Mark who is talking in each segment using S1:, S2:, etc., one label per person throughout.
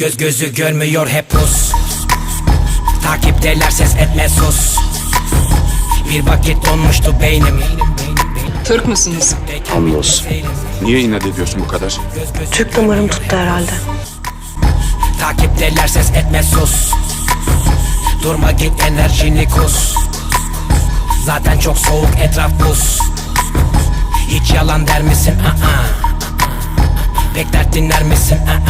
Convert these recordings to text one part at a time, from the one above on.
S1: Göz gözü görmüyor hep pus Takipteler ses etme sus Bir vakit donmuştu beynim
S2: Türk müsünüz?
S3: Hamdolsun. Niye inat ediyorsun bu kadar?
S4: Türk damarım tuttu herhalde.
S1: Takipteler ses etme sus Durma git enerjini kus Zaten çok soğuk etraf buz Hiç yalan der misin? Aa. Pek dert dinler misin? Aa.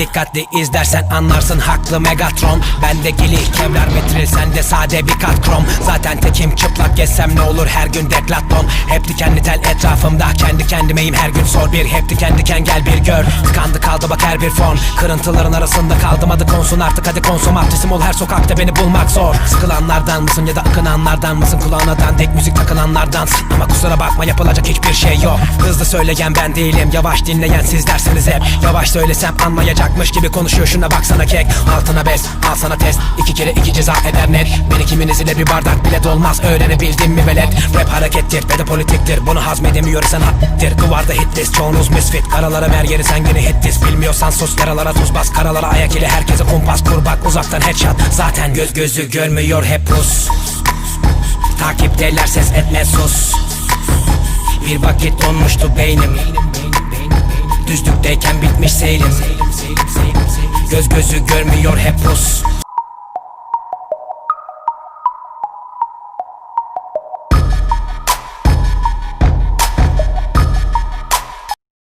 S1: Dikkatli izlersen anlarsın haklı Megatron. Bende gili kevlar metril sende sade bir kat krom Zaten tekim çıplak gezsem ne olur her gün deklaton Hep dikenli tel etrafımda kendi kendimeyim her gün sor bir. Hep diken diken gel bir gör Tıkandı kaldı bak her bir fon. Kırıntıların arasında kaldım adı konsun artık hadi konsomatrisim ol her sokakta beni bulmak zor. Sıkılanlardan mısın ya da akınanlardan mısın? Kulağına dandik müzik takılanlardansın Ama kusura bakma yapılacak hiçbir şey yok. Hızlı söyleyen ben değilim yavaş dinleyen sizlersiniz hep. Yavaş söylesem anlayacakmış gibi konuşuyor. Şuna baksana kek. Altına bez al sana test. İki kere iki ceza eder net. Beni kiminiz ile bir bardak bile dolmaz öğrenebildin mi velet? Rap harekettir ve de politiktir. Bunu hazmedemiyorsan hattir Duvarda hit list çoğunuz misfit. Karalara mer yeri sen gene hit list. Bilmiyorsan sus yaralara tuz bas. Karalara ayak ile herkese kumpas. Kur bak uzaktan headshot. Zaten göz gözü görmüyor hep pus. Takipteler ses etme sus. Bir vakit donmuştu beynim. Düzlükteyken bitmiş seyrim Göz gözü görmüyor hep pus